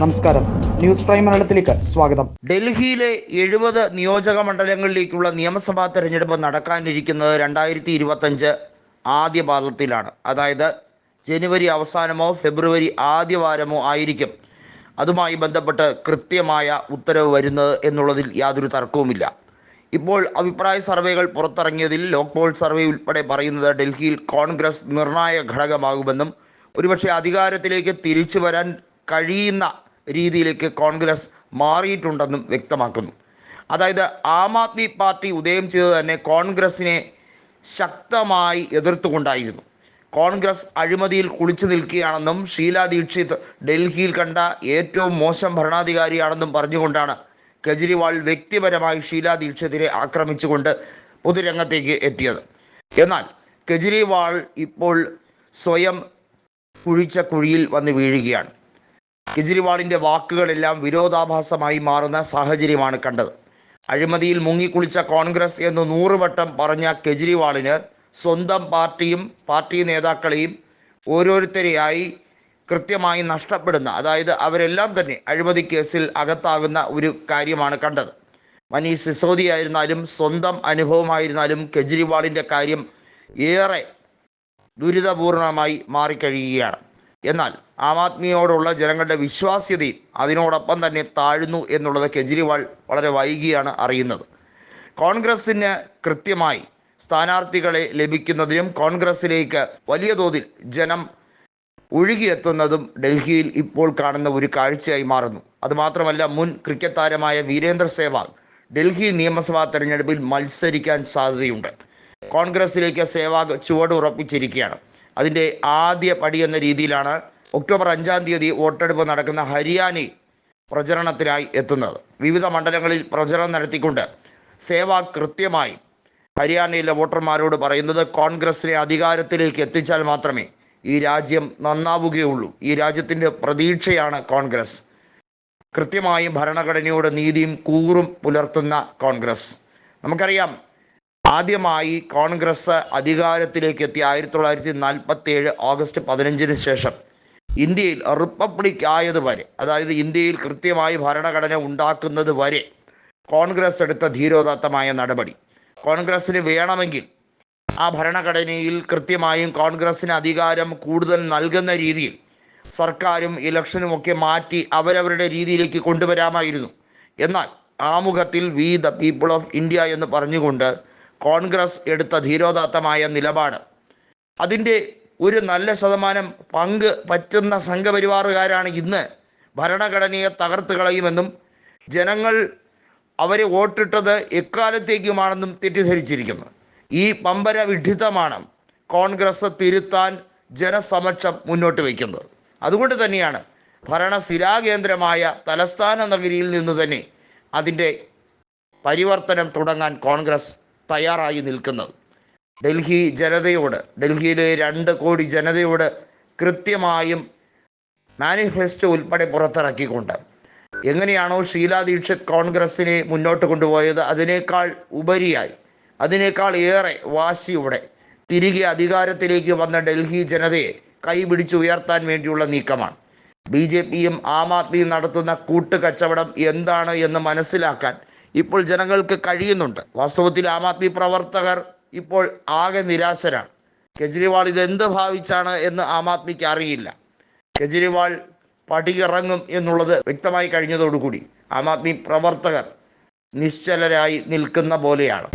നമസ്കാരം. News prime മലയാളത്തിലേക്ക് സ്വാഗതം. ഡൽഹിയിലെ എഴുപത് നിയോജക മണ്ഡലങ്ങളിലേക്കുള്ള നിയമസഭാ തെരഞ്ഞെടുപ്പ് നടക്കാനിരിക്കുന്നത് രണ്ടായിരത്തി ഇരുപത്തഞ്ച് ആദ്യ പാദത്തിലാണ്. അതായത് ജനുവരി അവസാനമോ ഫെബ്രുവരി ആദ്യവാരമോ ആയിരിക്കും അതുമായി ബന്ധപ്പെട്ട് കൃത്യമായ ഉത്തരവ് വരുന്നത് എന്നുള്ളതിൽ യാതൊരു തർക്കവുമില്ല. ഇപ്പോൾ അഭിപ്രായ സർവേകൾ പുറത്തിറങ്ങിയതിൽ ലോക്പോൾ സർവേ ഉൾപ്പെടെ പറയുന്നത് ഡൽഹിയിൽ കോൺഗ്രസ് നിർണായക ഘടകമാകുമെന്നും ഒരുപക്ഷെ അധികാരത്തിലേക്ക് തിരിച്ചു വരാൻ കഴിയുന്ന രീതിയിലേക്ക് കോൺഗ്രസ് മാറിയിട്ടുണ്ടെന്നും വ്യക്തമാക്കുന്നു. അതായത് ആം ആദ്മി പാർട്ടി ഉദയം ചെയ്തത് തന്നെ കോൺഗ്രസിനെ ശക്തമായി എതിർത്തുകൊണ്ടായിരുന്നു. കോൺഗ്രസ് അഴിമതിയിൽ കുളിച്ചു നിൽക്കുകയാണെന്നും ഷീല ദീക്ഷിത് ഡൽഹിയിൽ കണ്ട ഏറ്റവും മോശം ഭരണാധികാരിയാണെന്നും പറഞ്ഞുകൊണ്ടാണ് കെജ്രിവാൾ വ്യക്തിപരമായി ഷീല ദീക്ഷിതിനെ ആക്രമിച്ചുകൊണ്ട് പൊതുരംഗത്തേക്ക് എത്തിയത്. എന്നാൽ കെജ്രിവാൾ ഇപ്പോൾ സ്വയം കുഴിച്ച കുഴിയിൽ വന്ന് വീഴുകയാണ്. കെജ്രിവാളിന്റെ വാക്കുകളെല്ലാം വിരോധാഭാസമായി മാറുന്ന സാഹചര്യമാണ് കണ്ടത്. അഴിമതിയിൽ മുങ്ങിക്കുളിച്ച കോൺഗ്രസ് എന്ന് നൂറുവട്ടം പറഞ്ഞ കെജ്രിവാളിന് സ്വന്തം പാർട്ടിയും പാർട്ടി നേതാക്കളെയും ഓരോരുത്തരെയായി കൃത്യമായി നഷ്ടപ്പെടുന്ന അതായത് അവരെല്ലാം തന്നെ അഴിമതി കേസിൽ അകത്താകുന്ന ഒരു കാര്യമാണ് കണ്ടത്. മനീഷ് സിസോദി ആയിരുന്നാലും സ്വന്തം അനുഭവമായിരുന്നാലും കെജ്രിവാളിന്റെ കാര്യം ഏറെ ദുരിതപൂർണമായി മാറിക്കഴിയുകയാണ്. എന്നാൽ ആം ആദ്മിയോടുള്ള ജനങ്ങളുടെ വിശ്വാസ്യതയും അതിനോടൊപ്പം തന്നെ താഴ്ന്നു എന്നുള്ളത് കെജ്രിവാൾ വളരെ വൈകിയാണ് അറിയുന്നത്. കോൺഗ്രസ്സിന് കൃത്യമായി സ്ഥാനാർത്ഥികളെ ലഭിക്കുന്നതിനും കോൺഗ്രസ്സിലേക്ക് വലിയ തോതിൽ ജനം ഒഴുകിയെത്തുന്നതും ഡൽഹിയിൽ ഇപ്പോൾ കാണുന്ന ഒരു കാഴ്ചയായി മാറുന്നു. അതുമാത്രമല്ല മുൻ ക്രിക്കറ്റ് താരമായ വീരേന്ദ്ര സേവാഗ് ഡൽഹി നിയമസഭാ തെരഞ്ഞെടുപ്പിൽ മത്സരിക്കാൻ സാധ്യതയുണ്ട്. കോൺഗ്രസിലേക്ക് സേവാഗ് ചുവടുറപ്പിച്ചിരിക്കുകയാണ്. അതിന്റെ ആദ്യ പടി എന്ന രീതിയിലാണ് ഒക്ടോബർ അഞ്ചാം തീയതി വോട്ടെടുപ്പ് നടക്കുന്ന ഹരിയാനയിൽ പ്രചരണത്തിനായി എത്തുന്നത്. വിവിധ മണ്ഡലങ്ങളിൽ പ്രചരണം നടത്തിക്കൊണ്ട് സേവ കൃത്യമായി ഹരിയാനയിലെ വോട്ടർമാരോട് പറയുന്നത് കോൺഗ്രസിനെ അധികാരത്തിലേക്ക് എത്തിച്ചാൽ മാത്രമേ ഈ രാജ്യം നന്നാവുകയുള്ളൂ. ഈ രാജ്യത്തിന്റെ പ്രതീക്ഷയാണ് കോൺഗ്രസ്. കൃത്യമായും ഭരണഘടനയോട് നീതിയും കൂറും പുലർത്തുന്ന കോൺഗ്രസ്. നമുക്കറിയാം ആദ്യമായി കോൺഗ്രസ് അധികാരത്തിലേക്ക് എത്തി ആയിരത്തി തൊള്ളായിരത്തി നാൽപ്പത്തി ഏഴ് ഓഗസ്റ്റ് പതിനഞ്ചിന് ശേഷം ഇന്ത്യയിൽ റിപ്പബ്ലിക് ആയതുവരെ അതായത് ഇന്ത്യയിൽ കൃത്യമായി ഭരണഘടന ഉണ്ടാക്കുന്നത് വരെ കോൺഗ്രസ് എടുത്ത ധീരോദാത്തമായ നടപടി. കോൺഗ്രസ്സിന് വേണമെങ്കിൽ ആ ഭരണഘടനയിൽ കൃത്യമായും കോൺഗ്രസ്സിന് അധികാരം കൂടുതൽ നൽകുന്ന രീതിയിൽ സർക്കാരും ഇലക്ഷനും ഒക്കെ മാറ്റി അവരവരുടെ രീതിയിലേക്ക് കൊണ്ടുവരാമായിരുന്നു. എന്നാൽ ആമുഖത്തിൽ we the people of India എന്ന് പറഞ്ഞുകൊണ്ട് കോൺഗ്രസ് എടുത്ത ധീരോദാത്തമായ നിലപാട്. അതിന്റെ ഒരു നല്ല ശതമാനം പങ്ക് പറ്റുന്ന സംഘപരിവാറുകാരാണ് ഇന്ന് ഭരണഘടനയെ തകർത്ത് കളയുമെന്നും ജനങ്ങൾ അവരെ വോട്ടിട്ടത് എക്കാലത്തേക്കുമാണെന്നും തെറ്റിദ്ധരിച്ചിരിക്കുന്നു. ഈ പമ്പര വിഡിത്തമാണ് കോൺഗ്രസ് തിരുത്താൻ ജനസമക്ഷം മുന്നോട്ട് വയ്ക്കുന്നത്. അതുകൊണ്ട് തന്നെയാണ് ഭരണ സ്ഥിരാകേന്ദ്രമായ തലസ്ഥാന നഗരിയിൽ നിന്ന് തന്നെ അതിന്റെ പരിവർത്തനം തുടങ്ങാൻ കോൺഗ്രസ് തയ്യാറായി നിൽക്കുന്നത്. ഡൽഹി ജനതയോട് ഡൽഹിയിലെ രണ്ട് കോടി ജനതയോട് കൃത്യമായും മാനിഫെസ്റ്റോ ഉൾപ്പെടെ പുറത്തിറക്കിക്കൊണ്ട്. എങ്ങനെയാണോ ഷീലാ ദീക്ഷിത് കോൺഗ്രസിനെ മുന്നോട്ട് കൊണ്ടുപോയത് അതിനേക്കാൾ ഉപരിയായി അതിനേക്കാൾ ഏറെ വാശിയോടെ തിരികെ അധികാരത്തിലേക്ക് വന്ന ഡൽഹി ജനതയെ കൈപിടിച്ചുയർത്താൻ വേണ്ടിയുള്ള നീക്കമാണ്. ബി ജെ പിയും ആം ആദ്മിയും നടത്തുന്ന കൂട്ടുകച്ചവടം എന്താണ് എന്ന് മനസ്സിലാക്കാൻ ഇപ്പോൾ ജനങ്ങൾക്ക് കഴിയുന്നുണ്ട്. വാസ്തവത്തിൽ ആം ആദ്മി പ്രവർത്തകർ ഇപ്പോൾ ആകെ നിരാശരാണ്. കെജ്രിവാൾ ഇതെന്ത് ഭാവിച്ചാണ് എന്ന് ആം ആദ്മിക്ക് അറിയില്ല. കെജ്രിവാൾ പടിയിറങ്ങും എന്നുള്ളത് വ്യക്തമായി കഴിഞ്ഞതോടുകൂടി ആം ആദ്മി പ്രവർത്തകർ നിശ്ചലരായി നിൽക്കുന്ന പോലെയാണ്.